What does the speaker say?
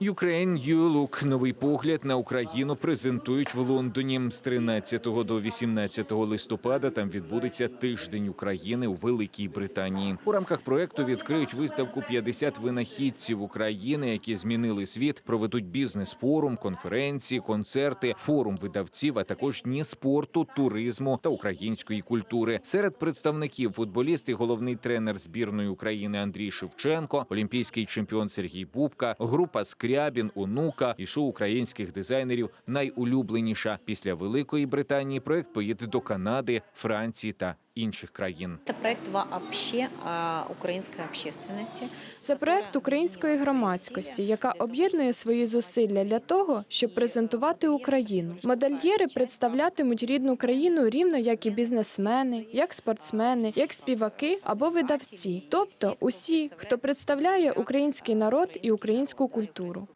Ukraine You Look – новий погляд на Україну презентують в Лондоні з 13 до 18 листопада. Там відбудеться тиждень України у Великій Британії. У рамках проекту відкриють виставку 50 винахідців України, які змінили світ. Проведуть бізнес-форум, конференції, концерти, форум видавців, а також дні спорту, туризму та української культури. Серед представників футболіст і головний тренер збірної України Андрій Шевченко, олімпійський чемпіон Сергій Бубка, група Скрябін, Онука і шоу українських дизайнерів найулюбленіша. Після Великої Британії проект поїде до Канади, Франції та інших країн. Это проект вообще о украинской. Це проект української громадськості, яка об'єднує свої зусилля для того, щоб презентувати Україну. Модельєри представлятимуть рідну країну рівно як і бізнесмени, як спортсмени, як співаки або видавці, тобто усі, хто представляє український народ і українську культуру.